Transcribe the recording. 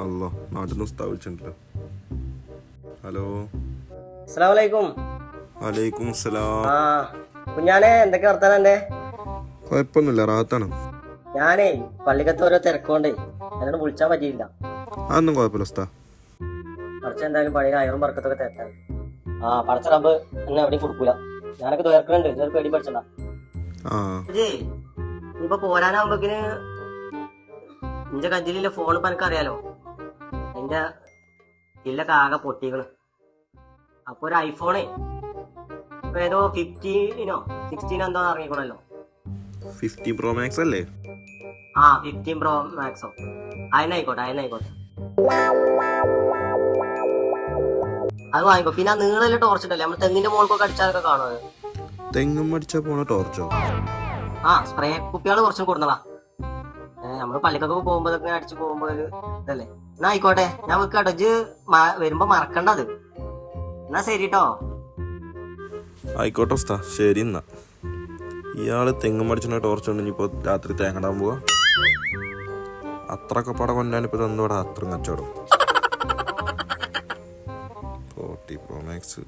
അല്ലോ നാട്ടിൽ നിന്ന് ഉസ്താ വിളിച്ചിട്ടുണ്ടല്ലോ ഹലോ. അസ്സലാമലൈക്കും. വലൈക്കും ആ കുഞ്ഞാനെ എന്തൊക്കെ വർത്താനം എന്റെ കുഴപ്പമൊന്നുമില്ല റാത്താണ് ഞാനേ പള്ളിക്കത്ത് ഓരോ തിരക്കോണ്ടേ എന്നോട് വിളിച്ചാൻ പറ്റിയില്ല. അതൊന്നും കുഴപ്പമില്ല ഉസ്താ കുറച്ച് എന്തായാലും പഴയ അയറും പറക്കത്തൊക്കെ തിരക്കാണ് ആ പടച്ച റബ്ബ് എന്നെ എവിടെയും കൊടുക്കൂല. ഞാനൊക്കെ തുറക്കുന്നുണ്ട് ഇതൊരു പേടി പഠിച്ചണ്ട. ആ. ഇപ്പൊ പോരാനാകുമ്പോക്കിന് നിന്റെ കജ്ജിലില്ല ഫോൺ ഇപ്പൊ എനിക്ക് അറിയാലോ എന്റെ ഇല്ലൊക്കെ ആകെ പൊട്ടിക്കണ്. അപ്പൊ ഒരു ഐഫോണേ. ഇപ്പൊ ഏതോ ഫിഫ്റ്റീനോ സിക്സ്റ്റീനോ എന്തോ ഇറങ്ങിക്കണല്ലോ. ഫിഫ്റ്റി പ്രോ മാക്സ് അല്ലേ? ആ ഫിഫ്റ്റീൻ പ്രോ മാക്സോ അതിനായിക്കോട്ടെ അതിനായിക്കോട്ടെ അത് വാങ്ങിക്കോ. പിന്നെ ആ നീളല്ല ടോർച്ച് ഉണ്ടല്ലേ നമ്മൾ തെങ്ങിന്റെ മുകൾക്കൊക്കെ അടിച്ചാലൊക്കെ കാണുമോ തെങ്ങും അടിച്ചാ പോണ ടോർച്ചോ ആ സ്പ്രേ കുപ്പികൾ കുറച്ചും കൊടുന്നതാ. നമ്മൾ പള്ളിക്കൊക്കെ പോകുമ്പോ ഇങ്ങനെ അടിച്ചു പോകുമ്പോ ഒരു ഇതല്ലേ? എന്നാ ആയിക്കോട്ടെ ഞാൻ വെക്കാട്ടോ. ഇജ്ജ് മ- വരുമ്പോ മറക്കണ്ടത് എന്നാ ശരി കേട്ടോ ആയിക്കോട്ടെ ഉസ്താ ശരി എന്നാ. ഇയാൾ തെങ്ങും മടിച്ചു ടോർച്ച് കൊണ്ട് ഇനിയിപ്പോ രാത്രി തേങ്ങടാൻ പോവാ. അത്രയൊക്കെ പടം കൊണ്ടാണ് ഇപ്പൊ തന്നോടെ അത്ര കച്ചവടം. Forty pro max